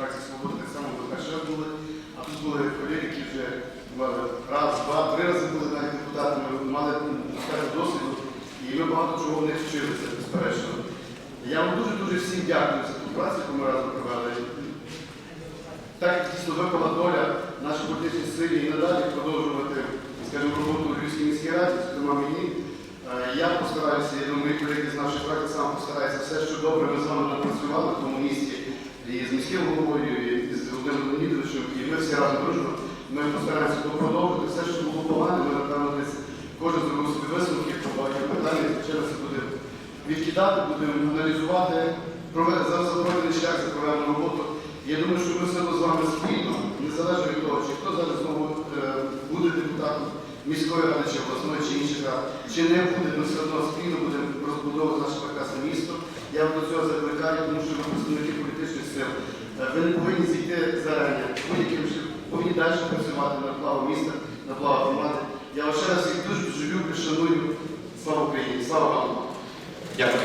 фракції «Свобода» так само до першого були, а тут були колеги, які вже раз, два, три рази були навіть депутатами, мали достатньо досвіду, і ми багато чого в них вчилися, безперечно. Я вам дуже-дуже всім дякую за ту працю, яку ми разом провели. Так як дійсно випала доля нашій політичній силі і надалі продовжувати, скажімо, роботу у Львівській міській раді, зокрема мені. Е, Я постараюся, я думаю, мої колеги з нашої фракції сам постараються все, що добре ми з вами напрацювали в тому місці, і з міським головою, і з Володимиром Леонідовичем, і ми всі разом дружно. Ми постараємося то продовжити. Все, що було погано, ми напевно десь кожен зробив собі висновки по багатьох питаннях, звичайно, це буде відкидати, будемо аналізувати, запроваджений шлях за проведену роботу. Я думаю, що ми все з вами спільно, незалежно від того, чи хто зараз знову е, буде депутатом міської ради, чи обласної, чи інших рад, чи не буде, ми все одно Ви не повинні зійти зарані, будь-яким повинні далі працювати на плаву міста, на плаву громади. Я ще раз всіх дуже дуже люблю, шаную. Слава Україні! Слава вам! Дякую.